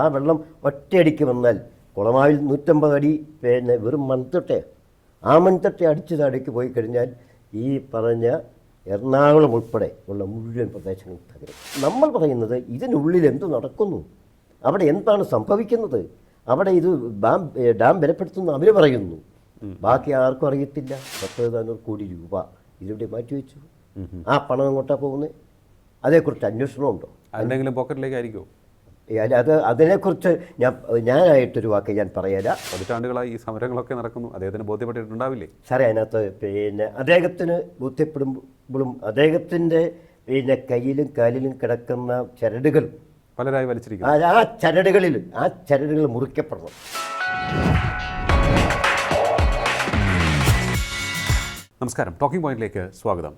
ആ വെള്ളം ഒറ്റയടിക്ക് വന്നാൽ കുളമാവിൽ നൂറ്റമ്പത് അടി പിന്നെ വെറും മൺതട്ട. ആ മൺതട്ട അടിച്ച് താഴേക്ക് പോയി കഴിഞ്ഞാൽ ഈ പറഞ്ഞ എറണാകുളം ഉൾപ്പെടെ ഉള്ള മുഴുവൻ പ്രദേശങ്ങളും തകരും. നമ്മൾ പറയുന്നത് ഇതിനുള്ളിൽ എന്ത് നടക്കുന്നു? അവിടെ എന്താണ് സംഭവിക്കുന്നത്? അവിടെ ഇത് ഡാം ഡാം ബലപ്പെടുത്തുന്നു അവർ പറയുന്നു. ബാക്കി ആർക്കും അറിയത്തില്ല. പത്ത് നാനൂറ് കോടി രൂപ ഇതിവിടെ മാറ്റിവെച്ചു ആ പണം എങ്ങോട്ടാണ് പോകുന്നത്? അതേക്കുറിച്ച് അന്വേഷണമുണ്ടോ? അല്ലെങ്കിലും പോക്കറ്റിലേക്ക് ആയിരിക്കുമോ അത് അതിനെക്കുറിച്ച് ഞാൻ ഞാനായിട്ടൊരു വാക്ക് ഞാൻ പറയല. പതിറ്റാണ്ടുകളായി ഈ സമരങ്ങളൊക്കെ നടക്കുന്നു. അദ്ദേഹത്തിന് ബോധ്യപ്പെട്ടിട്ടുണ്ടാവില്ലേ? സാറേ അതിനകത്ത് പിന്നെ അദ്ദേഹത്തിന് ബോധ്യപ്പെടുമ്പോഴും അദ്ദേഹത്തിന്റെ പിന്നെ കയ്യിലും കാലിലും കിടക്കുന്ന ചരടുകൾ പലരായി വലിച്ചിരിക്കും വലിച്ചിരിക്കുന്നു. ആ ചരടുകളിൽ ആ ചരടുകൾ മുറിക്കപ്പെടണം നമസ്കാരം. ടോക്കിംഗ് പോയിന്റിലേക്ക് സ്വാഗതം.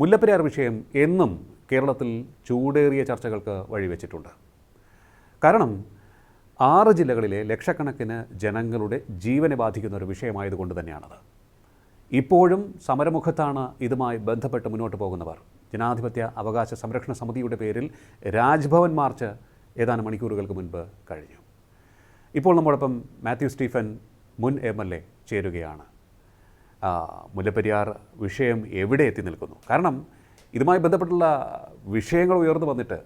മുല്ലപ്പെരിയാർ വിഷയം എന്നും കേരളത്തിൽ ചൂടേറിയ ചർച്ചകൾക്ക് വഴിവെച്ചിട്ടുണ്ട്. കാരണം ആറ് ജില്ലകളിലെ ലക്ഷക്കണക്കിന് ജനങ്ങളുടെ ജീവനെ ബാധിക്കുന്ന ഒരു വിഷയമായതുകൊണ്ട് തന്നെയാണത്. ഇപ്പോഴും സമരമുഖത്താണ് ഇതുമായി ബന്ധപ്പെട്ട് മുന്നോട്ട് പോകുന്നവർ. ജനാധിപത്യ അവകാശ സംരക്ഷണ സമിതിയുടെ പേരിൽ രാജ്ഭവൻ മാർച്ച് ഏതാനും മണിക്കൂറുകൾക്ക് മുൻപ് കഴിഞ്ഞു. ഇപ്പോൾ നമ്മോടൊപ്പം മാത്യു സ്റ്റീഫൻ മുൻ എം എൽ എ ചേരുകയാണ്. മുല്ലപ്പെരിയാർ വിഷയം എവിടെ എത്തി നിൽക്കുന്നു? കാരണം ഇതുമായി ബന്ധപ്പെട്ടുള്ള വിഷയങ്ങൾ ഉയർന്നു വന്നിട്ട്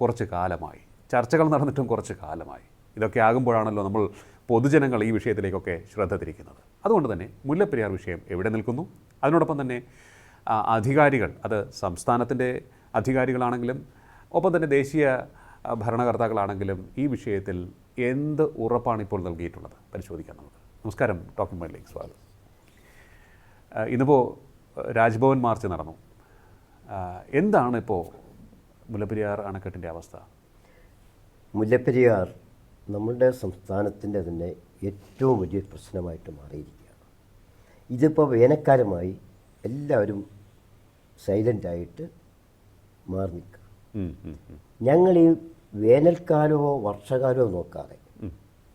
കുറച്ച് കാലമായി. ചർച്ചകൾ നടന്നിട്ടും കുറച്ച് കാലമായി. ഇതൊക്കെ ആകുമ്പോഴാണല്ലോ നമ്മൾ പൊതുജനങ്ങൾ ഈ വിഷയത്തിലേക്കൊക്കെ ശ്രദ്ധ തിരിക്കുന്നത്. അതുകൊണ്ട് തന്നെ മുല്ലപ്പെരിയാർ വിഷയം എവിടെ നിൽക്കുന്നു? അതിനോടൊപ്പം തന്നെ അധികാരികൾ അത് സംസ്ഥാനത്തിന്റെ അധികാരികളാണെങ്കിലും ഒപ്പം തന്നെ ദേശീയ ഭരണകർത്താക്കളാണെങ്കിലും ഈ വിഷയത്തിൽ എന്ത് ഉറപ്പാണ് ഇപ്പോൾ നൽകിയിട്ടുള്ളത്? പരിശോധിക്കാം നമുക്ക്. നമസ്കാരം ടോക്കിംഗ് മൈലേക്ക് സ്വാഗതം. ഇന്നിപ്പോൾ രാജ്ഭവൻ മാർച്ച് നടന്നു. എന്താണ് ഇപ്പോൾ മുല്ലപ്പെരിയാർ അണക്കെട്ടിന്റെ അവസ്ഥ? മുല്ലപ്പെരിയാർ നമ്മളുടെ സംസ്ഥാനത്തിന്റെ തന്നെ ഏറ്റവും വലിയ പ്രശ്നമായിട്ട് മാറിയിരിക്കുകയാണ്. ഇതിപ്പോൾ വേനൽക്കാലമായി എല്ലാവരും സൈലന്റായിട്ട് മാറി നിൽക്കുക. ഞങ്ങൾ ഈ വേനൽക്കാലമോ വർഷകാലമോ നോക്കാതെ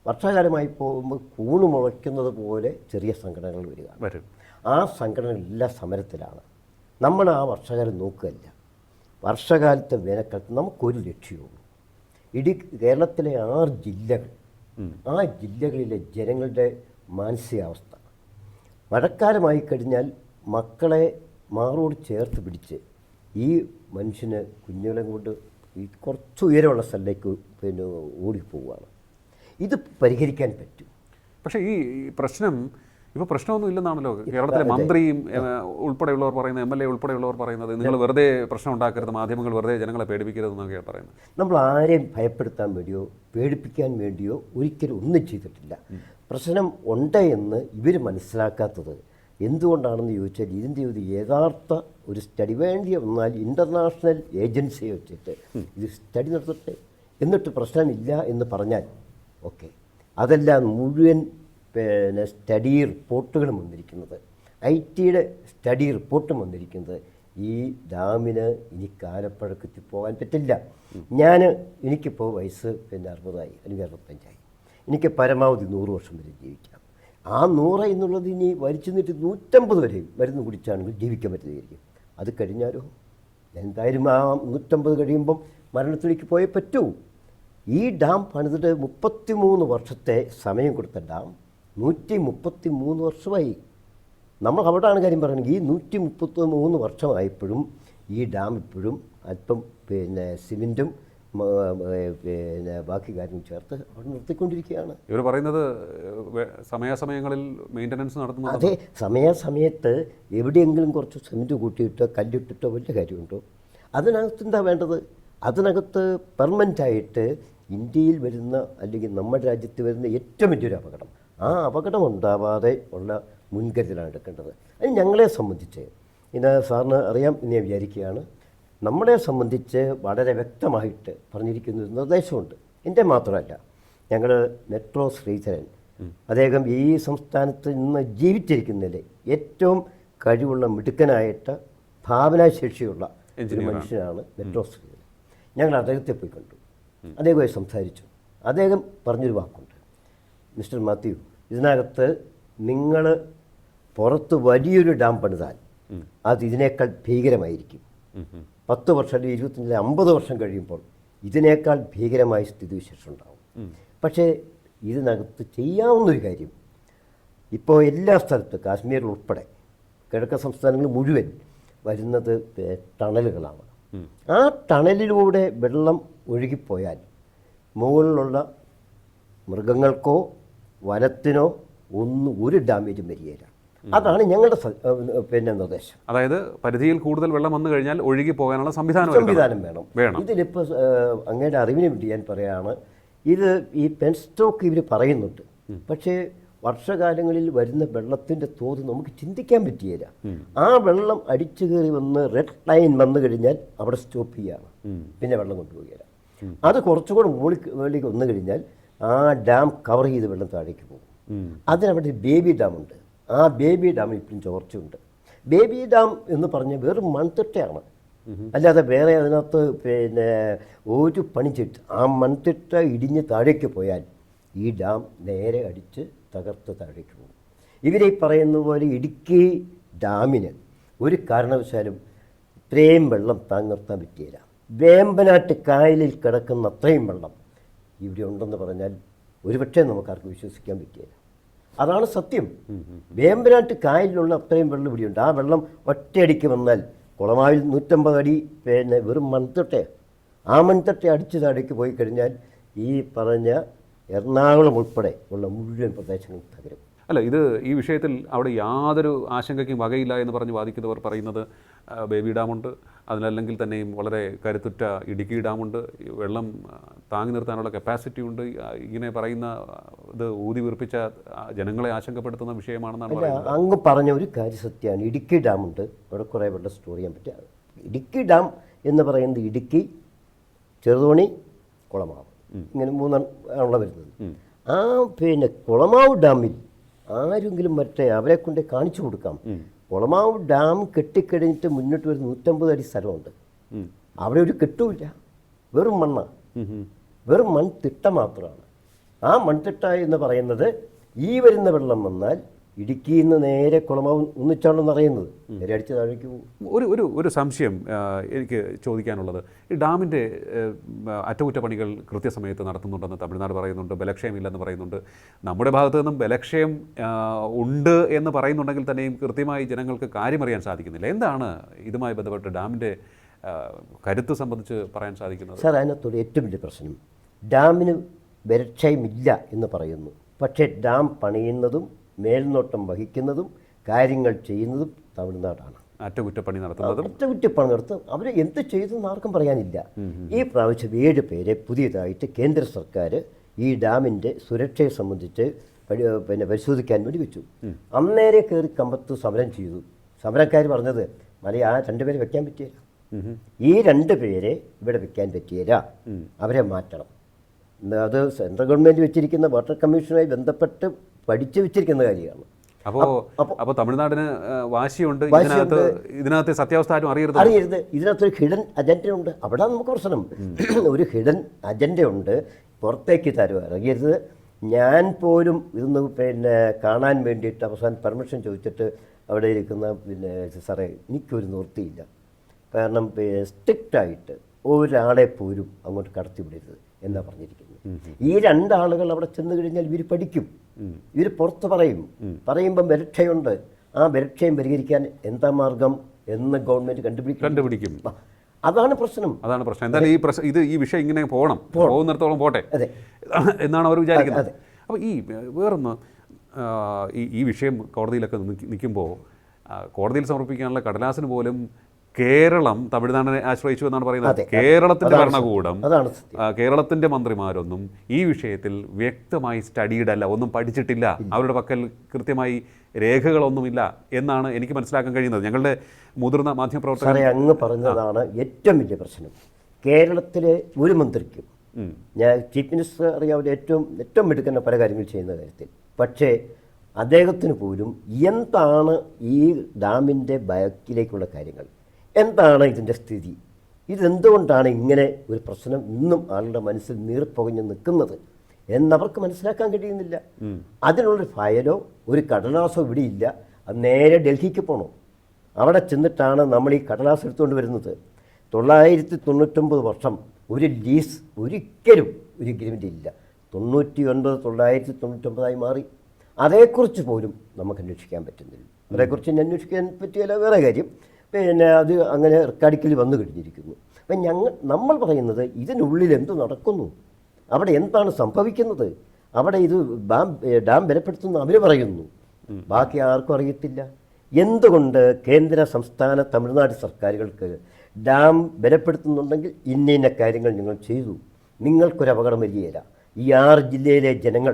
വർഷകാലമായി പോകുമ്പോൾ കൂണ് മുളയ്ക്കുന്നത് പോലെ ചെറിയ സംഘടനകൾ വരിക. വരും. ആ സംഘടനകളെല്ലാം സമരത്തിലാണ്. നമ്മൾ ആ വർഷകാലം നോക്കുകയല്ല. വർഷകാലത്തെ വേനൽക്കാലത്ത് നമുക്കൊരു ലക്ഷ്യമുള്ളൂ ഇടി കേരളത്തിലെ ആറ് ജില്ലകൾ ആ ജില്ലകളിലെ ജനങ്ങളുടെ മാനസികാവസ്ഥ. മഴക്കാലമായി കഴിഞ്ഞാൽ മക്കളെ മാറോട് ചേർത്ത് പിടിച്ച് ഈ മനുഷ്യന് കുഞ്ഞുങ്ങളെ കൊണ്ട് ഈ കുറച്ച് ഉയരമുള്ള സ്ഥലത്തേക്ക് പിന്നെ ഓടിപ്പോവുകയാണ്. ഇത് പരിഹരിക്കാൻ പറ്റും. പക്ഷേ ഈ ഈ പ്രശ്നം ഇപ്പോൾ പ്രശ്നമൊന്നും ഇല്ലെന്നാണല്ലോ കേരളത്തിലെ മന്ത്രിയും ഉൾപ്പെടെയുള്ളവർ പറയുന്നത് എം എൽ എ ഉൾപ്പെടെയുള്ളവർ പറയുന്നത് നിങ്ങൾ വെറുതെ പ്രശ്നം ഉണ്ടാക്കരുത് മാധ്യമങ്ങൾ വെറുതെ ജനങ്ങളെ പേടിപ്പിക്കരുത് പേടിപ്പിക്കരുതെന്നൊക്കെയാണ് പറയുന്നത്. നമ്മൾ ആരെയും ഭയപ്പെടുത്താൻ വേണ്ടിയോ പേടിപ്പിക്കാൻ വേണ്ടിയോ ഒരിക്കലും ഒന്നും ചെയ്തിട്ടില്ല. പ്രശ്നം ഉണ്ട് എന്ന് ഇവർ മനസ്സിലാക്കാത്തത് എന്തുകൊണ്ടാണെന്ന് ചോദിച്ചാൽ ഇതിന്റെ ഒരു യഥാർത്ഥ ഒരു സ്റ്റഡി വേണ്ടി വന്നാൽ ഇന്റർനാഷണൽ ഏജൻസിയെ വെച്ചിട്ട് ഇത് സ്റ്റഡി നടത്തട്ടെ. എന്നിട്ട് പ്രശ്നമില്ല എന്ന് പറഞ്ഞാൽ ഓക്കെ. അതെല്ലാം മുഴുവൻ പിന്നെ സ്റ്റഡി റിപ്പോർട്ടുകളും വന്നിരിക്കുന്നത്. ഐ ടിയുടെ സ്റ്റഡി റിപ്പോർട്ടും വന്നിരിക്കുന്നത്. ഈ ഡാമിന് ഇനി കാലപ്പഴക്കത്തിൽ പോകാൻ പറ്റില്ല. ഞാൻ എനിക്കിപ്പോൾ വയസ്സ് പിന്നെ അറുപതായി അല്ലെങ്കിൽ അറുപത്തഞ്ചായി. എനിക്ക് പരമാവധി നൂറ് വർഷം വരെ ജീവിക്കാം. ആ നൂറ് എന്നുള്ളത് ഇനി വലിച്ചു നിന്നിട്ട് നൂറ്റമ്പത് വരെയും മരുന്ന് കുടിച്ചാണെങ്കിൽ ജീവിക്കാൻ പറ്റുന്നതായിരിക്കും. അത് കഴിഞ്ഞാലോ? എന്തായാലും ആ നൂറ്റമ്പത് കഴിയുമ്പം മരണത്തിലേക്ക് പോയേ പറ്റൂ. ഈ ഡാം പണിതിട്ട് മുപ്പത്തിമൂന്ന് വർഷത്തെ സമയം കൊടുത്ത ഡാം നൂറ്റി മുപ്പത്തി മൂന്ന് വർഷമായി. നമ്മൾ അവിടെയാണ് കാര്യം പറയുന്നത്. ഈ നൂറ്റി മുപ്പത്തി മൂന്ന് വർഷമായപ്പോഴും ഈ ഡാം ഇപ്പോഴും അല്പം പിന്നെ സിമെന്റും പിന്നെ ബാക്കി കാര്യം ചേർത്ത് അവിടെ നിർത്തിക്കൊണ്ടിരിക്കുകയാണ്. ഇവർ പറയുന്നത് സമയാസമയങ്ങളിൽ മെയിന്റനൻസ് നടത്തുന്നു അതെ സമയാസമയത്ത് എവിടെയെങ്കിലും കുറച്ച് സിമെന്റ് കൂട്ടിയിട്ടോ കല്ലിട്ടിട്ടോ വലിയ കാര്യമുണ്ടോ? അതിനകത്ത് എന്താ വേണ്ടത്? അതിനകത്ത് പെർമനന്റായിട്ട് ഇന്ത്യയിൽ വരുന്ന അല്ലെങ്കിൽ നമ്മുടെ രാജ്യത്ത് വരുന്ന ഏറ്റവും വലിയൊരു അപകടം ആ അപകടം ഉണ്ടാവാതെ ഉള്ള മുൻകരുതലാണ് എടുക്കേണ്ടത്. അത് ഞങ്ങളെ സംബന്ധിച്ച്. ഇന്ന് സാറിന് അറിയാം എന്ന് ഞാൻ വിചാരിക്കുകയാണ്. നമ്മളെ സംബന്ധിച്ച് വളരെ വ്യക്തമായിട്ട് പറഞ്ഞിരിക്കുന്ന ഒരു നിർദ്ദേശമുണ്ട്. എന്റെ മാത്രമല്ല ഞങ്ങൾ മെട്രോ ശ്രീധരൻ അദ്ദേഹം ഈ സംസ്ഥാനത്ത് നിന്ന് ജീവിച്ചിരിക്കുന്നതിൽ ഏറ്റവും കഴിവുള്ള മിടുക്കനായിട്ട് ഭാവനാശേഷിയുള്ള ഒരു മനുഷ്യനാണ് മെട്രോ ശ്രീധരൻ. ഞങ്ങൾ അദ്ദേഹത്തെ പോയി കണ്ടു. അദ്ദേഹമായി സംസാരിച്ചു. അദ്ദേഹം പറഞ്ഞൊരു വാക്കുണ്ട്. മിസ്റ്റർ മാത്യു ഇതിനകത്ത് നിങ്ങൾ പുറത്ത് വലിയൊരു ഡാം പണിതാൽ അത് ഇതിനേക്കാൾ ഭീകരമായിരിക്കും. പത്ത് വർഷം അല്ലെങ്കിൽ ഇരുപത്തഞ്ച് അമ്പത് വർഷം കഴിയുമ്പോൾ ഇതിനേക്കാൾ ഭീകരമായ സ്ഥിതിവിശേഷം ഉണ്ടാവും. പക്ഷേ ഇതിനകത്ത് ചെയ്യാവുന്നൊരു കാര്യം ഇപ്പോൾ എല്ലാ സ്ഥലത്തും കാശ്മീരിൽ ഉൾപ്പെടെ കിഴക്കൻ സംസ്ഥാനങ്ങൾ മുഴുവൻ വരുന്നത് ടണലുകളാണ്. ആ ടണലിലൂടെ വെള്ളം ഒഴുകിപ്പോയാൽ മുകളിലുള്ള മൃഗങ്ങൾക്കോ വനത്തിനോ ഒന്നും ഒരു ഡാമേജും വരികയില്ല. അതാണ് ഞങ്ങളുടെ പിന്നെ നിർദ്ദേശം. അതായത് പരിധിയിൽ കൂടുതൽ വെള്ളം വന്നു കഴിഞ്ഞാൽ ഒഴുകി പോകാനുള്ള സംവിധാനം. സംവിധാനം വേണം. വേണം. ഇതിലിപ്പോൾ അങ്ങയുടെ അറിവിനെ വേണ്ടി ഞാൻ പറയുകയാണ് ഇത് ഈ പെൻ സ്റ്റോക്ക് ഇവർ പറയുന്നുണ്ട്. പക്ഷേ വർഷകാലങ്ങളിൽ വരുന്ന വെള്ളത്തിന്റെ തോത് നമുക്ക് ചിന്തിക്കാൻ പറ്റിയില്ല ആ വെള്ളം അടിച്ചു കയറി വന്ന് റെഡ് ലൈൻ വന്നു കഴിഞ്ഞാൽ അവിടെ സ്റ്റോപ്പ് ചെയ്യുകയാണ് പിന്നെ വെള്ളം കൊണ്ടുപോവുകയില്ല. അത് കുറച്ചുകൂടെ മുകളിൽ മുകളിലേക്ക് വന്നു കഴിഞ്ഞാൽ ആ ഡാം കവർ ചെയ്ത് വെള്ളം താഴേക്ക് പോകും. അതിനവിടെ ഒരു ബേബി ഡാം ഉണ്ട് ആ ബേബി ഡാമിൽ ഇപ്പോഴും ചോർച്ചയുണ്ട്. ബേബി ഡാം എന്ന് പറഞ്ഞ വെറും മൺതിട്ടയാണ്. അല്ലാതെ വേറെ അതിനകത്ത് പിന്നെ ഒരു പണി ചെയ്ത് ആ മൺതിട്ട ഇടിഞ്ഞ് താഴേക്ക് പോയാൽ ഈ ഡാം നേരെ അടിച്ച് തകർത്ത് താഴേക്ക് പോകും. ഇവരെ ഈ പറയുന്ന പോലെ ഇടുക്കി ഡാമിന് ഒരു കാരണവശാലും ഇത്രയും വെള്ളം താങ്ങി നിർത്താൻ പറ്റിയില്ല. വേമ്പനാട്ട് കായലിൽ കിടക്കുന്ന അത്രയും വെള്ളം ഇവിടെ ഉണ്ടെന്ന് പറഞ്ഞാൽ ഒരുപക്ഷെ നമുക്കാർക്ക് വിശ്വസിക്കാൻ പറ്റില്ല അതാണ് സത്യം. വേമ്പനാട്ട് കായലിലുള്ള അത്രയും വെള്ളം ഇവിടെയുണ്ട്. ആ വെള്ളം ഒറ്റയടിക്ക് വന്നാൽ കുളമാവിൽ നൂറ്റമ്പത് അടി പിന്നെ വെറും മൺതട്ടെ. ആ മൺതട്ടെ അടിച്ച് താഴേക്ക് പോയി കഴിഞ്ഞാൽ ഈ പറഞ്ഞ എറണാകുളം ഉൾപ്പെടെ ഉള്ള മുഴുവൻ പ്രദേശങ്ങളും തകരും. അല്ല ഇത് ഈ വിഷയത്തിൽ അവിടെ യാതൊരു ആശങ്കയ്ക്കും വകയില്ല എന്ന് പറഞ്ഞ് വാദിക്കുന്നവർ പറയുന്നത് ബേബി ഡാമുണ്ട്. അതിനല്ലെങ്കിൽ തന്നെയും വളരെ കരുത്തുറ്റ ഇടുക്കി ഡാമുണ്ട്. വെള്ളം താങ്ങി നിർത്താനുള്ള കപ്പാസിറ്റി ഉണ്ട്. ഇങ്ങനെ പറയുന്ന ഇത് ഊതി വീർപ്പിച്ച ജനങ്ങളെ ആശങ്കപ്പെടുത്തുന്ന വിഷയമാണെന്നാണ് പറയുന്നത്. അങ്ങ് പറഞ്ഞ ഒരു കാര്യ സത്യമാണ്. ഇടുക്കി ഡാമുണ്ട്. അവിടെ കുറേ വെള്ളം സ്റ്റോർ ചെയ്യാൻ പറ്റുക ഇടുക്കി ഡാം എന്ന് പറയുന്നത് ഇടുക്കി ചെറുതോണി കുളമാവ്. ഇങ്ങനെ മൂന്നാണുള്ള വരുന്നത്. ആ പിന്നെ കുളമാവ് ഡാമിൽ ആരെങ്കിലും മറ്റേ അവരെ കൊണ്ട് കാണിച്ചു കൊടുക്കാം. കുളമാവ് ഡാം കെട്ടിക്കഴിഞ്ഞിട്ട് മുന്നോട്ട് വരുന്ന നൂറ്റമ്പത് അടി സ്ഥലമുണ്ട്. അവിടെ ഒരു കെട്ടുമില്ല. വെറും മണ്ണാണ്. വെറും മൺതിട്ട മാത്രമാണ്. ആ മൺതിട്ട എന്ന് പറയുന്നത് ഈ വരുന്ന വെള്ളം വന്നാൽ ഇടുക്കിയിൽ നിന്ന് നേരെ കുളമാവ് ഒന്നിച്ചാണെന്ന് അറിയുന്നത്. നേരെ അടിച്ച് താഴേക്ക് ഒരു ഒരു ഒരു സംശയം എനിക്ക് ചോദിക്കാനുള്ളത്. ഈ ഡാമിന്റെ അറ്റകുറ്റപ്പണികൾ കൃത്യസമയത്ത് നടത്തുന്നുണ്ടെന്ന് തമിഴ്നാട് പറയുന്നുണ്ട് ബലക്ഷയമില്ലെന്ന് പറയുന്നുണ്ട്. നമ്മുടെ ഭാഗത്തു നിന്നും ബലക്ഷയം ഉണ്ട് എന്ന് പറയുന്നുണ്ടെങ്കിൽ തന്നെയും കൃത്യമായി ജനങ്ങൾക്ക് കാര്യമറിയാൻ സാധിക്കുന്നില്ല. എന്താണ് ഇതുമായി ബന്ധപ്പെട്ട് ഡാമിന്റെ കരുത്ത് സംബന്ധിച്ച് പറയാൻ സാധിക്കുന്നത്? സാർ അതിനകത്തൊരു ഏറ്റവും വലിയ പ്രശ്നം. ഡാമിന് ബലക്ഷയമില്ല എന്ന് പറയുന്നു. പക്ഷേ ഡാം പണിയുന്നതും മേൽനോട്ടം വഹിക്കുന്നതും കാര്യങ്ങൾ ചെയ്യുന്നതും തമിഴ്നാടാണ്. അറ്റകുറ്റപ്പണി നടത്തുന്നതും അറ്റകുറ്റപ്പണി നടത്തും. അവർ എന്ത് ചെയ്തെന്ന് ആർക്കും പറയാനില്ല. ഈ പ്രാവശ്യം ഏഴ് പേരെ പുതിയതായിട്ട് കേന്ദ്ര സർക്കാർ ഈ ഡാമിന്റെ സുരക്ഷയെ സംബന്ധിച്ച് പിന്നെ പരിശോധിക്കാൻ വേണ്ടി വെച്ചു അന്നേരെ കയറി കമ്പത്ത് സമരം ചെയ്തു. സമരക്കാർ പറഞ്ഞത് മല ആ രണ്ടുപേരെ വെക്കാൻ പറ്റിയില്ല. ഈ രണ്ട് പേരെ ഇവിടെ വെക്കാൻ പറ്റിയില്ല അവരെ മാറ്റണം. അത് സെൻട്രൽ ഗവൺമെന്റ് വെച്ചിരിക്കുന്ന വാട്ടർ കമ്മീഷനുമായി ബന്ധപ്പെട്ട് പഠിച്ചു വെച്ചിരിക്കുന്ന കാര്യമാണ്. അപ്പോൾ അപ്പോൾ തമിഴ്നാടിന് വാശിയുണ്ട്. ഇതിനകത്ത് ഇതിനകത്ത് സത്യാവസ്ഥ ആരും അറിയരുത്. അറിയരുത്. ഇതിനകത്തൊരു ഹിഡൻ അജണ്ടയുണ്ട് അവിടെ നമുക്ക് പ്രശ്നം. ഒരു ഹിഡൻ അജണ്ടയുണ്ട് പുറത്തേക്ക് തരുക. അറിയരുത്. ഞാൻ പോലും ഇതൊന്ന് പിന്നെ കാണാൻ വേണ്ടിയിട്ട് അവസാനം പെർമിഷൻ ചോദിച്ചിട്ട് അവിടെ ഇരിക്കുന്ന പിന്നെ സാറേ എനിക്കൊരു നിവൃത്തിയില്ല. കാരണം സ്ട്രിക്റ്റായിട്ട് ഒരാളെ പോലും അങ്ങോട്ട് കടത്തിവിടരുത് എന്നാണ് പറഞ്ഞിരിക്കുന്നത്. ഈ രണ്ടാളുകൾ അവിടെ ചെന്ന് കഴിഞ്ഞാൽ ഇവർ പഠിക്കും. ഇവർ പുറത്ത് പറയും. പറയുമ്പം വരക്ഷയുണ്ട് ആ വരക്ഷയും പരിഹരിക്കാൻ എന്താ മാർഗം എന്ന് ഗവൺമെന്റ് കണ്ടുപിടിക്കും. കണ്ടുപിടിക്കും. അതാണ് പ്രശ്നം. അതാണ് പ്രശ്നം. എന്തായാലും ഈ പ്രശ്നം ഇത് ഈ വിഷയം ഇങ്ങനെ പോകണം. പോകുന്നിടത്തോളം പോട്ടെ. അതെ. എന്നാണ് അവർ വിചാരിക്കുന്നത്. അപ്പോൾ ഈ വേറൊന്ന് ഈ ഈ വിഷയം കോടതിയിലൊക്കെ നിൽക്കുമ്പോൾ കോടതിയിൽ സമർപ്പിക്കാനുള്ള കടലാസിന് പോലും കേരളം തമിഴ്നാടിനെ ആശ്രയിച്ചു എന്നാണ് പറയുന്നത്. കേരളത്തിന്റെ ഭരണകൂടം. കേരളത്തിന്റെ മന്ത്രിമാരൊന്നും ഈ വിഷയത്തിൽ വ്യക്തമായി സ്റ്റഡീഡ് അല്ല ഒന്നും പഠിച്ചിട്ടില്ല. അവരുടെ പക്കൽ കൃത്യമായി രേഖകളൊന്നുമില്ല എന്നാണ് എനിക്ക് മനസ്സിലാക്കാൻ കഴിയുന്നത്. ഞങ്ങളുടെ മുതിർന്ന മാധ്യമപ്രവർത്തകർ അങ്ങ് പറഞ്ഞതാണ് ഏറ്റവും വലിയ പ്രശ്നം. കേരളത്തിലെ ഒരു മന്ത്രിക്കും ഞാൻ ചീഫ് മിനിസ്റ്റർ അറിയാവുന്ന ഏറ്റവും ഏറ്റവും മിടുക്കുന്ന പല കാര്യങ്ങൾ ചെയ്യുന്ന കാര്യത്തിൽ. പക്ഷേ അദ്ദേഹത്തിന് പോലും എന്താണ് ഈ ഡാമിന്റെ ബാക്കിലേക്കുള്ള കാര്യങ്ങൾ? എന്താണ് ഇതിന്റെ സ്ഥിതി? ഇതെന്തുകൊണ്ടാണ് ഇങ്ങനെ ഒരു പ്രശ്നം ഇന്നും ആളുടെ മനസ്സിൽ നീർപ്പുകഞ്ഞ് നിൽക്കുന്നത്? എന്നവർക്ക് മനസ്സിലാക്കാൻ കഴിയുന്നില്ല. അതിനുള്ളൊരു ഫയലോ ഒരു കടലാസോ ഇവിടെ ഇല്ല അത് നേരെ ഡൽഹിക്ക് പോകണം അവിടെ ചെന്നിട്ടാണ് നമ്മൾ ഈ കടലാസ് എടുത്തുകൊണ്ട് വരുന്നത്. തൊള്ളായിരത്തി തൊണ്ണൂറ്റൊമ്പത് വർഷം ഒരു ലീസ് ഒരിക്കലും ഒരു എഗ്രിമെന്റ് ഇല്ല. തൊണ്ണൂറ്റി ഒൻപത് തൊള്ളായിരത്തി തൊണ്ണൂറ്റൊമ്പതായി മാറി. അതേക്കുറിച്ച് പോലും നമുക്ക് അന്വേഷിക്കാൻ പറ്റുന്നില്ല. അതേക്കുറിച്ച് അന്വേഷിക്കാൻ പറ്റിയല്ല വേറെ കാര്യം. പിന്നെ അത് അങ്ങനെ റെക്കാർഡിക്കലി വന്നു കഴിഞ്ഞിരിക്കുന്നു. അപ്പം ഞങ്ങൾ നമ്മൾ പറയുന്നത് ഇതിനുള്ളിൽ എന്ത് നടക്കുന്നു? അവിടെ എന്താണ് സംഭവിക്കുന്നത്? അവിടെ ഇത് ഡാം ഡാം ബലപ്പെടുത്തുന്നു അവർ പറയുന്നു. ബാക്കി ആർക്കും അറിയത്തില്ല. എന്തുകൊണ്ട് കേന്ദ്ര സംസ്ഥാന തമിഴ്നാട് സർക്കാരുകൾക്ക് ഡാം ബലപ്പെടുത്തുന്നുണ്ടെങ്കിൽ ഇന്ന ഇന്ന കാര്യങ്ങൾ നിങ്ങൾ ചെയ്തു? നിങ്ങൾക്കൊരു അപകടം വരികയില്ല. ഈ ആറ് ജില്ലയിലെ ജനങ്ങൾ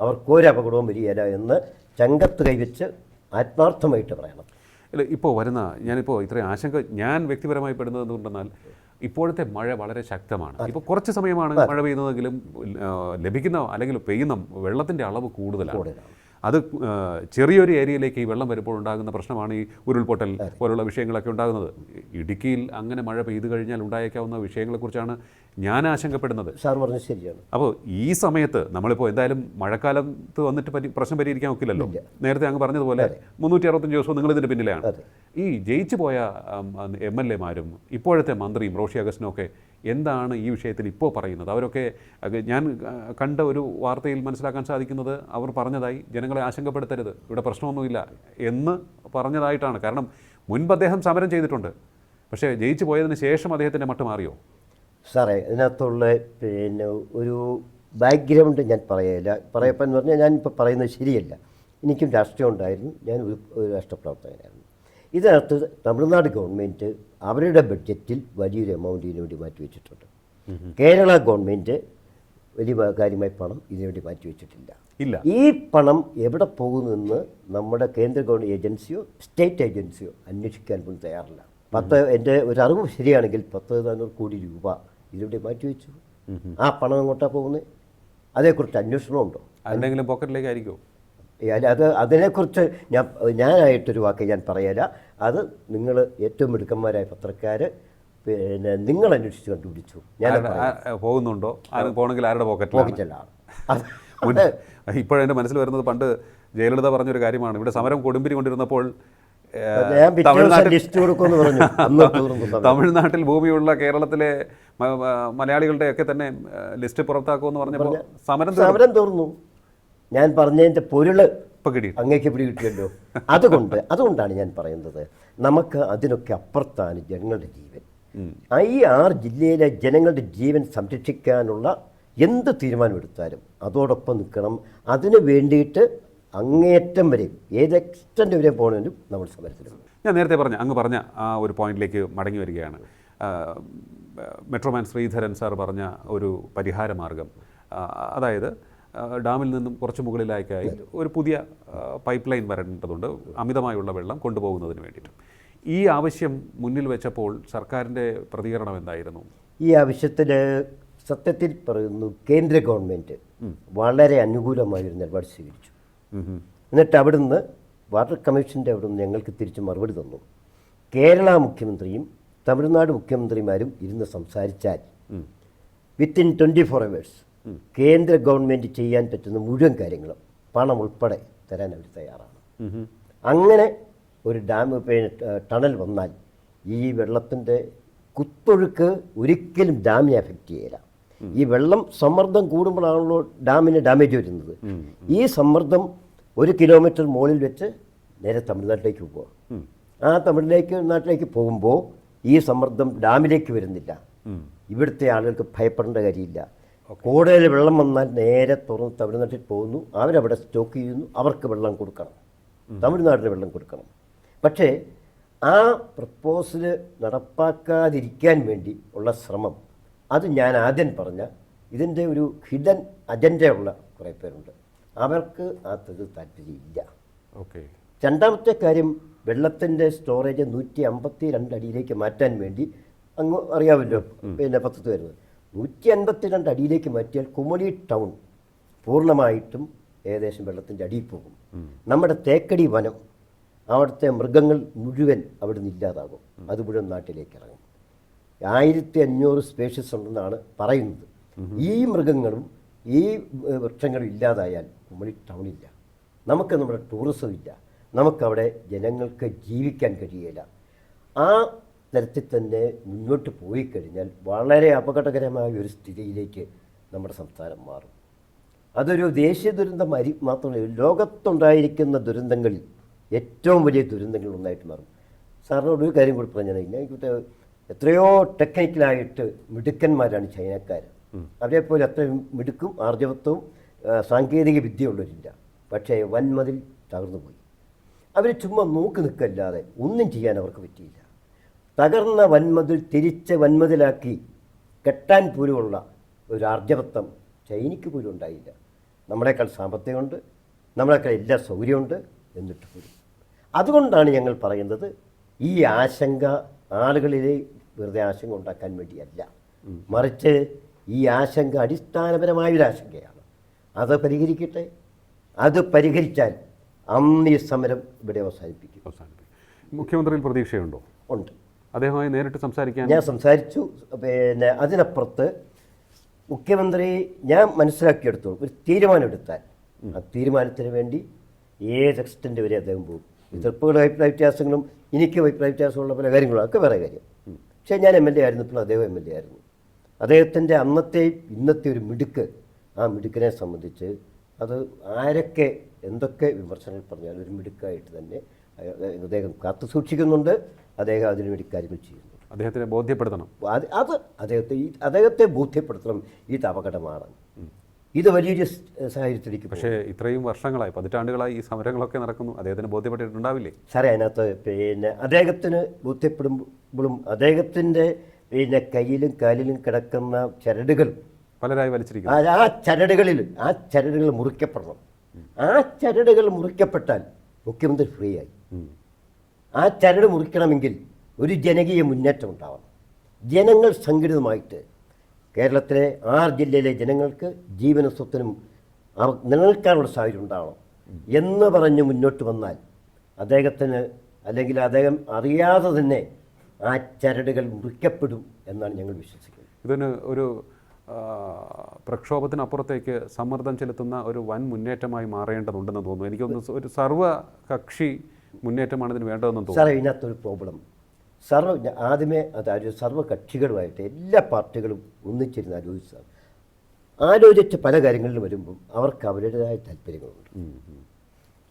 അവർക്കൊരു അപകടവും വരികയില്ല എന്ന് ചങ്കത്ത് കൈവച്ച് ആത്മാർത്ഥമായിട്ട് പറയണം. ഇല്ല ഇപ്പോൾ വരുന്ന ഞാനിപ്പോൾ ഇത്രയും ആശങ്ക ഞാൻ വ്യക്തിപരമായി പെടുന്നത് എന്തുകൊണ്ടെന്നാൽ ഇപ്പോഴത്തെ മഴ വളരെ ശക്തമാണ്. ഇപ്പോൾ കുറച്ച് സമയമാണ് മഴ പെയ്യുന്നതെങ്കിലും ലഭിക്കുന്ന അല്ലെങ്കിൽ പെയ്യുന്ന വെള്ളത്തിന്റെ അളവ് കൂടുതലാണ്. അത് ചെറിയൊരു ഏരിയയിലേക്ക് ഈ വെള്ളം വരുമ്പോൾ ഉണ്ടാകുന്ന പ്രശ്നമാണ് ഈ ഉരുൾപൊട്ടൽ പോലുള്ള വിഷയങ്ങളൊക്കെ ഉണ്ടാകുന്നത്. ഇടുക്കിയിൽ അങ്ങനെ മഴ പെയ്തു കഴിഞ്ഞാൽ ഉണ്ടായേക്കാവുന്ന വിഷയങ്ങളെക്കുറിച്ചാണ് ഞാൻ ആശങ്കപ്പെടുന്നത്. സാർ പറഞ്ഞത് ശരിയാണ്. അപ്പോൾ ഈ സമയത്ത് നമ്മളിപ്പോൾ എന്തായാലും മഴക്കാലത്ത് വന്നിട്ട് പരി പ്രശ്നം പരിഹരിക്കാൻ ഒക്കില്ലല്ലോ. നേരത്തെ അങ്ങ് പറഞ്ഞതുപോലെ മുന്നൂറ്റി അറുപത്തഞ്ച് ദിവസവും നിങ്ങൾ ഇതിന്റെ പിന്നിലാണ്. ഈ ജയിച്ചു പോയ എം എൽ എമാരും ഇപ്പോഴത്തെ മന്ത്രിയും റോഷി അഗസ്റ്റിനും ഒക്കെ എന്താണ് ഈ വിഷയത്തിൽ ഇപ്പോൾ പറയുന്നത്? അവരൊക്കെ ഞാൻ കണ്ട ഒരു വാർത്തയിൽ മനസ്സിലാക്കാൻ സാധിക്കുന്നത് അവർ പറഞ്ഞതായി ജനങ്ങളെ ആശങ്കപ്പെടുത്തരുത് ഇവിടെ പ്രശ്നമൊന്നുമില്ല എന്ന് പറഞ്ഞതായിട്ടാണ്. കാരണം മുൻപ് അദ്ദേഹം സമരം ചെയ്തിട്ടുണ്ട്. പക്ഷേ ജയിച്ചു പോയതിന് ശേഷം അദ്ദേഹത്തിന്റെ മട്ട് മാറിയോ? സാറേ ഇതിനകത്തുള്ള പിന്നെ ഒരു ബാക്ക്ഗ്രൗണ്ട് ഞാൻ പറയില്ല പറയപ്പെന്ന് പറഞ്ഞാൽ ഞാനിപ്പോൾ പറയുന്നത് ശരിയല്ല. എനിക്കും രാഷ്ട്രീയം ഉണ്ടായിരുന്നു. ഞാൻ ഒരു രാഷ്ട്രപ്രവർത്തകനായിരുന്നു. ഇതിനകത്ത് തമിഴ്നാട് ഗവൺമെന്റ് അവരുടെ ബഡ്ജറ്റിൽ വലിയൊരു എമൗണ്ട് ഇതിനുവേണ്ടി മാറ്റി മാറ്റിവെച്ചിട്ടുണ്ട് കേരള ഗവൺമെന്റ് വലിയ കാര്യമായി പണം ഇതിനുവേണ്ടി മാറ്റി മാറ്റിവെച്ചിട്ടില്ല ഇല്ല. ഈ പണം എവിടെ പോകുന്നെന്ന് നമ്മുടെ കേന്ദ്ര ഗവൺമെന്റ് ഏജൻസിയോ സ്റ്റേറ്റ് ഏജൻസിയോ അന്വേഷിക്കാൻ പോലും തയ്യാറില്ല. പത്ത് എന്റെ ഒരു അറിവ് ശരിയാണെങ്കിൽ പത്ത് നാനൂറ് കോടി രൂപ ഇതിലൂടെ മാറ്റിവെച്ചു ആ പണം എങ്ങോട്ടാണ് പോകുന്നത് അതേക്കുറിച്ച് അന്വേഷണമുണ്ടോ ഉണ്ടോ? അല്ലെങ്കിലും പോക്കറ്റിലേക്കായിരിക്കും അത് അതിനെക്കുറിച്ച് ഞാൻ ഞാനായിട്ടൊരു വാക്ക് ഞാൻ പറയല. അത് നിങ്ങൾ ഏറ്റവും മിടുക്കന്മാരായ പത്രക്കാർ പിന്നെ നിങ്ങൾ അന്വേഷിച്ച് കണ്ടുപിടിച്ചു. ഞാൻ പോകുന്നുണ്ടോ? പോകണമെങ്കിൽ ആരുടെ പോക്കറ്റിലാണ്? പോക്കിച്ചലാണ് അത് ഇപ്പോഴെന്റെ മനസ്സിൽ വരുന്നത് പണ്ട് ജയലളിത പറഞ്ഞൊരു കാര്യമാണ്. ഇവിടെ സമരം കൊടുമ്പിരി കൊണ്ടിരുന്നപ്പോൾ തമിഴ്നാട്ടിൽ ഭൂമിയുള്ള കേരളത്തിലെ മലയാളികളുടെ ഒക്കെ തന്നെ ലിസ്റ്റ് പുറത്താക്കുമെന്ന് പറഞ്ഞപ്പോൾ സമരം സമരം തീർന്നു. ഞാൻ പറഞ്ഞതിന്റെ പൊരുൾ അങ്ങേക്ക് പിടി കിട്ടിയല്ലോ? അതുകൊണ്ട് അതുകൊണ്ടാണ് ഞാൻ പറയുന്നത്. നമുക്ക് അതിനൊക്കെ അപ്പുറത്താണ് ജനങ്ങളുടെ ജീവൻ. ആ ഈ ആറ് ജില്ലയിലെ ജനങ്ങളുടെ ജീവൻ സംരക്ഷിക്കാനുള്ള എന്ത് തീരുമാനമെടുത്താലും അതോടൊപ്പം നിൽക്കണം. അതിന് വേണ്ടിയിട്ട് അങ്ങേയറ്റം വരെ ഏത് എക്സ്റ്റന്റ് വരെ പോകണമെങ്കിലും നമ്മൾ സമരത്തിലും ഞാൻ നേരത്തെ പറഞ്ഞു അങ്ങ് പറഞ്ഞ ആ ഒരു പോയിന്റിലേക്ക് മടങ്ങി വരികയാണ്. മെട്രോമാൻ ശ്രീധരൻ സാർ പറഞ്ഞ ഒരു പരിഹാര മാർഗം അതായത് ഡാമിൽ നിന്നും കുറച്ച് മുകളിലേക്കായി ഒരു പുതിയ പൈപ്പ് ലൈൻ വരേണ്ടതുണ്ട്. അമിതമായുള്ള വെള്ളം കൊണ്ടുപോകുന്നതിന് വേണ്ടിയിട്ട്. ഈ ആവശ്യം മുന്നിൽ വെച്ചപ്പോൾ സർക്കാരിന്റെ പ്രതികരണം എന്തായിരുന്നു? ഈ ആവശ്യത്തിന് സത്യത്തിൽ പറയുന്നു കേന്ദ്ര ഗവൺമെന്റ് വളരെ അനുകൂലമായൊരു നിലപാട് സ്വീകരിച്ചു. എന്നിട്ട് അവിടുന്ന് വാട്ടർ കമ്മീഷന്റെ അവിടുന്ന് ഞങ്ങൾക്ക് തിരിച്ച് മറുപടി തന്നു. കേരള മുഖ്യമന്ത്രിയും തമിഴ്നാട് മുഖ്യമന്ത്രിമാരും ഇരുന്ന് സംസാരിച്ചാൽ വിത്തിൻ ട്വന്റി ഫോർ അവേഴ്സ് കേന്ദ്ര ഗവൺമെന്റ് ചെയ്യാൻ പറ്റുന്ന മുഴുവൻ കാര്യങ്ങളും പണം ഉൾപ്പെടെ തരാൻ അവർ തയ്യാറാണ്. അങ്ങനെ ഒരു ഡാം പിന്നെ ടണൽ വന്നാൽ ഈ വെള്ളത്തിന്റെ കുത്തൊഴുക്ക് ഒരിക്കലും ഡാമിനെ അഫക്റ്റ് ചെയ്യില്ല ഈ വെള്ളം സമ്മർദ്ദം കൂടുമ്പോഴാണല്ലോ ഡാമിന് ഡാമേജ് വരുന്നത്. ഈ സമ്മർദ്ദം ഒരു കിലോമീറ്റർ മുകളിൽ വെച്ച് നേരെ തമിഴ്നാട്ടിലേക്ക് പോവുക ആ തമിഴിലേക്ക് നാട്ടിലേക്ക് പോകുമ്പോൾ ഈ സമ്മർദ്ദം ഡാമിലേക്ക് വരുന്നില്ല. ഇവിടുത്തെ ആളുകൾക്ക് ഭയപ്പെടേണ്ട കാര്യമില്ല. കൂടുതൽ വെള്ളം വന്നാൽ നേരെ തുറന്ന് തമിഴ്നാട്ടിൽ പോകുന്നു. അവരവിടെ സ്റ്റോക്ക് ചെയ്യുന്നു. അവർക്ക് വെള്ളം കൊടുക്കണം. തമിഴ്നാടിന് വെള്ളം കൊടുക്കണം. പക്ഷേ ആ പ്രപ്പോസൽ നടപ്പാക്കാതിരിക്കാൻ വേണ്ടി ഉള്ള ശ്രമം അത് ഞാൻ ആദ്യം പറഞ്ഞ ഇതിന്റെ ഒരു ഹിഡൻ അജണ്ടയുള്ള കുറേ പേരുണ്ട്. അവർക്ക് അത് താല്പര്യമില്ല. ഓക്കെ രണ്ടാമത്തെ കാര്യം വെള്ളത്തിന്റെ സ്റ്റോറേജ് നൂറ്റി അമ്പത്തി രണ്ട് അടിയിലേക്ക് മാറ്റാൻ വേണ്ടി അങ്ങ് അറിയാമല്ലോ പിന്നെ പത്രത്തിൽ വരുന്നത്. നൂറ്റി അൻപത്തി രണ്ട് അടിയിലേക്ക് മാറ്റിയാൽ കുമളി ടൗൺ പൂർണമായിട്ടും ഏകദേശം വെള്ളത്തിന്റെ അടിയിൽ പോകും. നമ്മുടെ തേക്കടി വനം അവിടുത്തെ മൃഗങ്ങൾ മുഴുവൻ അവിടെ നിന്ന് ഇല്ലാതാകും. അത് മുഴുവൻ നാട്ടിലേക്ക് ഇറങ്ങും. ആയിരത്തി അഞ്ഞൂറ് സ്പേഷ്യസ് ഉണ്ടെന്നാണ് പറയുന്നത്. ഈ മൃഗങ്ങളും ഈ വൃക്ഷങ്ങളും ഇല്ലാതായാൽ കുമളി ടൗണില്ല നമുക്ക് നമ്മുടെ ടൂറിസം ഇല്ല. നമുക്കവിടെ ജനങ്ങൾക്ക് ജീവിക്കാൻ കഴിയില്ല. ആ തരത്തിൽ തന്നെ മുന്നോട്ട് പോയി കഴിഞ്ഞാൽ വളരെ അപകടകരമായ ഒരു സ്ഥിതിയിലേക്ക് നമ്മുടെ സംസ്ഥാനം മാറും. അതൊരു ദേശീയ ദുരന്തം അരി മാത്രമല്ല ലോകത്തുണ്ടായിരിക്കുന്ന ദുരന്തങ്ങളിൽ ഏറ്റവും വലിയ ദുരന്തങ്ങൾ ഒന്നായിട്ട് മാറും. സാറിനോട് ഒരു കാര്യം കൂടി പറഞ്ഞാൽ എനിക്കിട്ട് എത്രയോ ടെക്നിക്കലായിട്ട് മിടുക്കന്മാരാണ് ചൈനക്കാർ അവരെപ്പോലെ അത്രയും മിടുക്കും ആർജവത്വവും സാങ്കേതിക വിദ്യയുള്ളവരില്ല. പക്ഷേ വൻമതിൽ തകർന്നു പോയി അവർ ചുമ്മാ നോക്കി നിൽക്കല്ലാതെ ഒന്നും ചെയ്യാൻ അവർക്ക് പറ്റിയില്ല. തകർന്ന വൻമതിൽ തിരിച്ച് വൻമതിലാക്കി കെട്ടാൻ പോലുമുള്ള ഒരു ആർജവത്വം ചൈനയ്ക്ക് പോലും ഉണ്ടായില്ല. നമ്മളെക്കാൾ സാമ്പത്തികമുണ്ട് നമ്മളെക്കാൾ എല്ലാ സൗകര്യമുണ്ട് എന്നിട്ട് പോലും. അതുകൊണ്ടാണ് ഞങ്ങൾ പറയുന്നത് ഈ ആശങ്ക ആളുകളിലെ വെറുതെ ആശങ്ക ഉണ്ടാക്കാൻ വേണ്ടിയല്ല. മറിച്ച് ഈ ആശങ്ക അടിസ്ഥാനപരമായൊരു ആശങ്കയാണ്. അത് പരിഹരിക്കട്ടെ. അത് പരിഹരിച്ചാൽ അന്ന് ഈ സമരം ഇവിടെ അവസാനിപ്പിക്കും. അവസാനിപ്പിക്കും. മുഖ്യമന്ത്രിയിൽ പ്രതീക്ഷയുണ്ടോ? ഉണ്ട്. അദ്ദേഹവുമായി നേരിട്ട് സംസാരിക്കാൻ ഞാൻ സംസാരിച്ചു. പിന്നെ അതിനപ്പുറത്ത് മുഖ്യമന്ത്രി ഞാൻ മനസ്സിലാക്കിയെടുത്തു. ഒരു തീരുമാനമെടുത്താൽ ആ തീരുമാനത്തിന് വേണ്ടി ഏത് എക്സ്റ്റന്റ് വരെ അദ്ദേഹം പോകും. എതിർപ്പുകളും അഭിപ്രായ വ്യത്യാസങ്ങളും എനിക്ക് അഭിപ്രായ വ്യത്യാസമുള്ള പല കാര്യങ്ങളും ഒക്കെ വേറെ കാര്യം. പക്ഷേ ഞാൻ എം എൽ എ ആയിരുന്നപ്പോൾ അദ്ദേഹം എം എൽ എ ആയിരുന്നു. അദ്ദേഹത്തിന്റെ അന്നത്തെ ഇന്നത്തെ ഒരു മിടുക്ക് ആ മിടുക്കിനെ സംബന്ധിച്ച് അത് ആരൊക്കെ എന്തൊക്കെ വിമർശനങ്ങൾ പറഞ്ഞാലും ഒരു മിടുക്കായിട്ട് തന്നെ അദ്ദേഹം കാത്തു സൂക്ഷിക്കുന്നുണ്ട്. അദ്ദേഹം അതിനുവേണ്ടി കാര്യങ്ങൾ ചെയ്യുന്നു അദ്ദേഹത്തിനെ ബോധ്യപ്പെടുത്തണം. അത് അത് അദ്ദേഹത്തെ ഈ അദ്ദേഹത്തെ ബോധ്യപ്പെടുത്തണം. ഇത് അപകടമാണ്. ഇത് വലിയൊരു സാഹചര്യത്തിലേക്ക് പക്ഷേ ഇത്രയും വർഷങ്ങളായി പതിറ്റാണ്ടുകളായി ഈ സമരങ്ങളൊക്കെ നടക്കുന്നു. അദ്ദേഹത്തിന് ബോധ്യപ്പെട്ടിട്ടുണ്ടാവില്ലേ? സാറേ അതിനകത്ത് പിന്നെ അദ്ദേഹത്തിന് ബോധ്യപ്പെടുമ്പോഴും അദ്ദേഹത്തിന്റെ പിന്നെ കയ്യിലും കാലിലും കിടക്കുന്ന ചരടുകൾ പലരായി വലിച്ചിരിക്കുന്നു. ആ ചരടുകളിൽ ആ ചരടുകൾ മുറിക്കപ്പെടണം. ആ ചരടുകൾ മുറിക്കപ്പെട്ടാൽ മുഖ്യമന്ത്രി ഫ്രീ ആയി. ആ ചരട് മുറിക്കണമെങ്കിൽ ഒരു ജനകീയ മുന്നേറ്റം ഉണ്ടാവണം. ജനങ്ങൾ സംഘടിതമായിട്ട് കേരളത്തിലെ ആറ് ജില്ലയിലെ ജനങ്ങൾക്ക് ജീവന സ്വത്തിനും നിലനിൽക്കാനുള്ള സാഹചര്യം ഉണ്ടാവണം എന്ന് പറഞ്ഞ് മുന്നോട്ട് വന്നാൽ അദ്ദേഹത്തിന് അല്ലെങ്കിൽ അദ്ദേഹം അറിയാതെ തന്നെ ആ ചരടുകൾ മുറിക്കപ്പെടും എന്നാണ് ഞങ്ങൾ വിശ്വസിക്കുന്നത്. ഇതിന് ഒരു പ്രക്ഷോഭത്തിനപ്പുറത്തേക്ക് സമ്മർദ്ദം ചെലുത്തുന്ന ഒരു വൻ മുന്നേറ്റമായി മാറേണ്ടതുണ്ടെന്ന് തോന്നുന്നു. എനിക്കൊന്ന് ഒരു സർവ കക്ഷി മുന്നേറ്റമാണ് ഇതിന് വേണ്ടതെന്ന് തോന്നുന്നു. സാറേ ഇതിനകത്തൊരു പ്രോബ്ലം. സർവ ഞ- ആദ്യമേ അതായത് സർവ കക്ഷികളുമായിട്ട് എല്ലാ പാർട്ടികളും ഒന്നിച്ചിരുന്ന് ആലോചിച്ചു സാർ. ആലോചിച്ച് പല കാര്യങ്ങളിലും വരുമ്പം അവർക്ക് അവരുടേതായ താല്പര്യങ്ങളുണ്ട്. ഇപ്പം.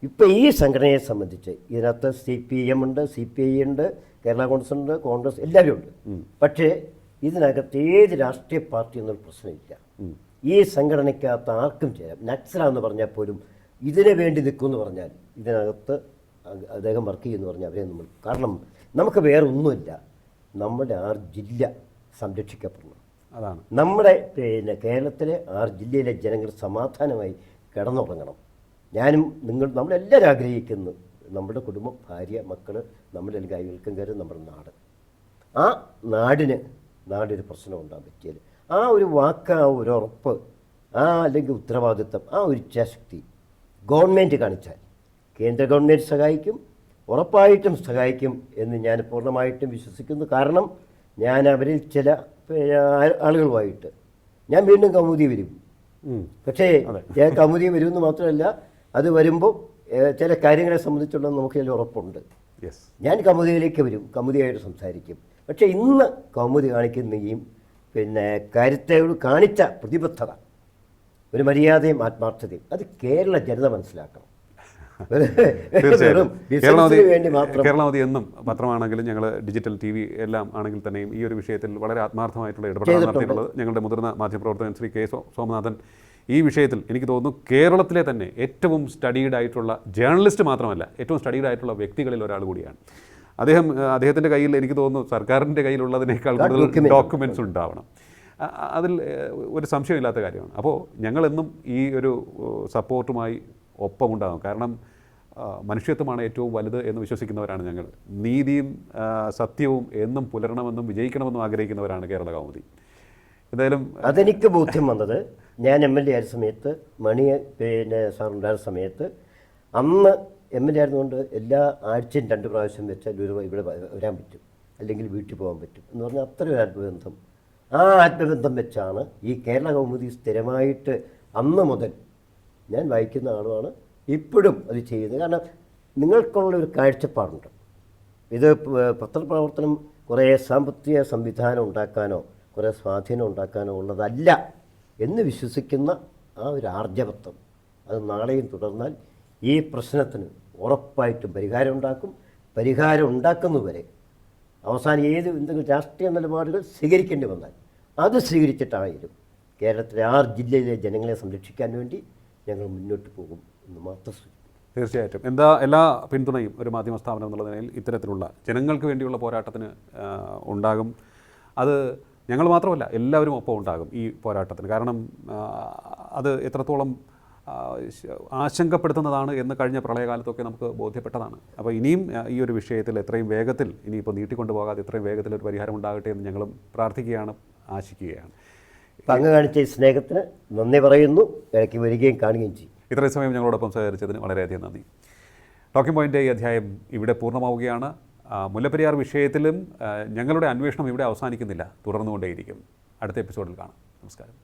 ഇപ്പോൾ ഈ സംഘടനയെ സംബന്ധിച്ച് ഇതിനകത്ത് സി പി എം ഉണ്ട് സി പി ഐ ഉണ്ട് കേരള കോൺഗ്രസ് ഉണ്ട് കോൺഗ്രസ് എല്ലാവരും ഉണ്ട്. പക്ഷേ ഇതിനകത്ത് ഏത് രാഷ്ട്രീയ പാർട്ടി എന്നൊരു പ്രശ്നമില്ല. ഈ സംഘടനയ്ക്കകത്ത് ആർക്കും ചേരാം. നക്സല എന്ന് പറഞ്ഞാൽ പോലും ഇതിനു വേണ്ടി നിൽക്കുമെന്ന് പറഞ്ഞാൽ ഇതിനകത്ത് അദ്ദേഹം വർക്ക് ചെയ്യുമെന്ന് പറഞ്ഞാൽ അവരെ നമ്മൾ കാരണം നമുക്ക് വേറെ ഒന്നുമില്ല. നമ്മുടെ ആർ ജില്ല സംരക്ഷിക്കപ്പെടണം. അതാണ്. നമ്മുടെ പിന്നെ കേരളത്തിലെ ആർ ജില്ലയിലെ ജനങ്ങൾ സമാധാനമായി കിടന്നുറങ്ങണം. ഞാനും നിങ്ങൾ നമ്മളെല്ലാവരും ആഗ്രഹിക്കുന്നു നമ്മുടെ കുടുംബം ഭാര്യ മക്കൾ നമ്മുടെ കൈകൾക്കും കയറി നമ്മുടെ നാട്. ആ നാടിന് നാടൊരു പ്രശ്നം ഉണ്ടാകാൻ പറ്റിയത് ആ ഒരു വാക്ക് ആ ഒരു ഉറപ്പ് ആ അല്ലെങ്കിൽ ഉത്തരവാദിത്വം ആ ഒരു ഇച്ഛാശക്തി ഗവൺമെന്റ് കാണിച്ചാൽ കേന്ദ്ര ഗവൺമെന്റ് സഹായിക്കും ഉറപ്പായിട്ടും സഹായിക്കും എന്ന് ഞാൻ പൂർണമായിട്ടും വിശ്വസിക്കുന്നു. കാരണം ഞാൻ അവരിൽ ചില ആളുകളുമായിട്ട് ഞാൻ വീണ്ടും കൗമുദി വരും. പക്ഷേ ഞാൻ കൗമുദി വരുമെന്ന് മാത്രമല്ല അത് വരുമ്പോൾ ചില കാര്യങ്ങളെ സംബന്ധിച്ചുള്ള നമുക്ക് ചില ഉറപ്പുണ്ട്. ഞാൻ കൗമുദിയിലേക്ക് വരും കൗമുദിയായിട്ട് സംസാരിക്കും. പക്ഷേ ഇന്ന് കൗമുദി കാണിക്കുന്ന ഈ പിന്നെ കാര്യത്തോട് കാണിച്ച പ്രതിബദ്ധത ഒരു മര്യാദയും ആത്മാർത്ഥതയും അത് കേരള ജനത മനസ്സിലാക്കണം. മാത്രം. കേരളാവധി എന്നും പത്രമാണെങ്കിലും ഞങ്ങൾ ഡിജിറ്റൽ ടി വി എല്ലാം ആണെങ്കിൽ തന്നെയും ഈ ഒരു വിഷയത്തിൽ വളരെ ആത്മാർത്ഥമായിട്ടുള്ള ഇടപെടൽ നടത്തിയിട്ടുള്ളത് ഞങ്ങളുടെ മുതിർന്ന മാധ്യമപ്രവർത്തകൻ ശ്രീ കെ സോമനാഥൻ. ഈ വിഷയത്തിൽ എനിക്ക് തോന്നുന്നു കേരളത്തിലെ തന്നെ ഏറ്റവും സ്റ്റഡീഡ് ആയിട്ടുള്ള ജേർണലിസ്റ്റ് മാത്രമല്ല ഏറ്റവും സ്റ്റഡീഡ് ആയിട്ടുള്ള വ്യക്തികളിൽ ഒരാൾ കൂടിയാണ്. അദ്ദേഹം അദ്ദേഹത്തിന്റെ കയ്യിൽ എനിക്ക് തോന്നുന്നു സർക്കാരിന്റെ കയ്യിലുള്ളതിനേക്കാൾ കൂടുതൽ. ഡോക്യുമെന്റ്സ് ഉണ്ടാവണം. അതിൽ ഒരു സംശയമില്ലാത്ത കാര്യമാണ്. അപ്പോൾ ഞങ്ങളെന്നും ഈ ഒരു ഏഹ്, സപ്പോർട്ടുമായി ഒപ്പമുണ്ടാകും. കാരണം മനുഷ്യത്വമാണ് ഏറ്റവും വലുത് എന്ന് വിശ്വസിക്കുന്നവരാണ് ഞങ്ങൾ. നീതിയും സത്യവും എന്നും പുലരണമെന്നും വിജയിക്കണമെന്നും ആഗ്രഹിക്കുന്നവരാണ് കേരള കൗമുദി. എന്തായാലും അതെനിക്ക് ബോധ്യം വന്നത് ഞാൻ എം എൽ എ ആയ സമയത്ത് മണി പിന്നെ സാർ ഉണ്ടായ സമയത്ത് അന്ന് എം എൽ എ ആയിരുന്നുകൊണ്ട് എല്ലാ ആഴ്ചയും രണ്ട് പ്രാവശ്യം വെച്ചാൽ ഒരു ഇവിടെ വരാൻ പറ്റും. അല്ലെങ്കിൽ വീട്ടിൽ പോകാൻ പറ്റും. എന്ന് പറഞ്ഞാൽ അത്ര ഒരു ആത്മബന്ധം. ആ ആത്മബന്ധം വെച്ചാണ് ഈ കേരള കൗമുദി സ്ഥിരമായിട്ട് അന്ന് മുതൽ ഞാൻ വായിക്കുന്ന ആളുമാണ് ഇപ്പോഴും അത് ചെയ്യുന്നത്. കാരണം നിങ്ങൾക്കുള്ള ഒരു കാഴ്ചപ്പാടുണ്ട്. ഇത് പത്രപ്രവർത്തനം കുറേ സാമ്പത്തിക സംവിധാനം ഉണ്ടാക്കാനോ കുറേ സ്വാധീനം ഉണ്ടാക്കാനോ ഉള്ളതല്ല എന്ന് വിശ്വസിക്കുന്ന ആ ഒരു ആർജവത്വം. അത് നാളെയും തുടർന്നാൽ ഈ പ്രശ്നത്തിന് ഉറപ്പായിട്ടും പരിഹാരം ഉണ്ടാക്കും. പരിഹാരം ഉണ്ടാക്കുന്നതുവരെ അവസാനം ഏത് എന്തെങ്കിലും രാഷ്ട്രീയ നിലപാടുകൾ സ്വീകരിക്കേണ്ടി വന്നാൽ അത് സ്വീകരിച്ചിട്ടായാലും കേരളത്തിലെ ആറ് ജില്ലയിലെ ജനങ്ങളെ സംരക്ഷിക്കാൻ വേണ്ടി ഞങ്ങൾ മുന്നോട്ട് പോകും എന്ന് മാത്രം തീർച്ചയായിട്ടും. എന്താ എല്ലാ പിന്തുണയും ഒരു മാധ്യമ സ്ഥാപനം എന്നുള്ള നിലയിൽ ഇത്തരത്തിലുള്ള ജനങ്ങൾക്ക് വേണ്ടിയുള്ള പോരാട്ടത്തിന് ഉണ്ടാകും. അത് ഞങ്ങൾ മാത്രമല്ല എല്ലാവരും ഒപ്പം ഉണ്ടാകും ഈ പോരാട്ടത്തിന്. കാരണം അത് എത്രത്തോളം ആശങ്കപ്പെടുത്തുന്നതാണ് എന്ന് കഴിഞ്ഞ പ്രളയകാലത്തൊക്കെ നമുക്ക് ബോധ്യപ്പെട്ടതാണ്. അപ്പോൾ ഇനിയും ഈ ഒരു വിഷയത്തിൽ എത്രയും വേഗത്തിൽ ഇനിയിപ്പോൾ നീട്ടിക്കൊണ്ടു പോകാതെ എത്രയും വേഗത്തിൽ ഒരു പരിഹാരം ഉണ്ടാകട്ടെ എന്ന് ഞങ്ങളും പ്രാർത്ഥിക്കുകയാണ് ആശിക്കുകയാണ്. പങ്ക് കാണിച്ച ഈ സ്നേഹത്തിന് നന്ദി പറയുന്നു. ഇടയ്ക്ക് വരികയും കാണുകയും ചെയ്യും. ഇത്രയും സമയം ഞങ്ങളോടൊപ്പം സഹകരിച്ചതിന് വളരെയധികം നന്ദി. ടോക്കിംഗ് പോയിന്റ് ഈ അധ്യായം ഇവിടെ പൂർണമാവുകയാണ്. മുല്ലപ്പെരിയാർ വിഷയത്തിലും ഞങ്ങളുടെ അന്വേഷണം ഇവിടെ അവസാനിക്കുന്നില്ല. തുടർന്നുകൊണ്ടേയിരിക്കും. അടുത്ത എപ്പിസോഡിൽ കാണാം. നമസ്കാരം.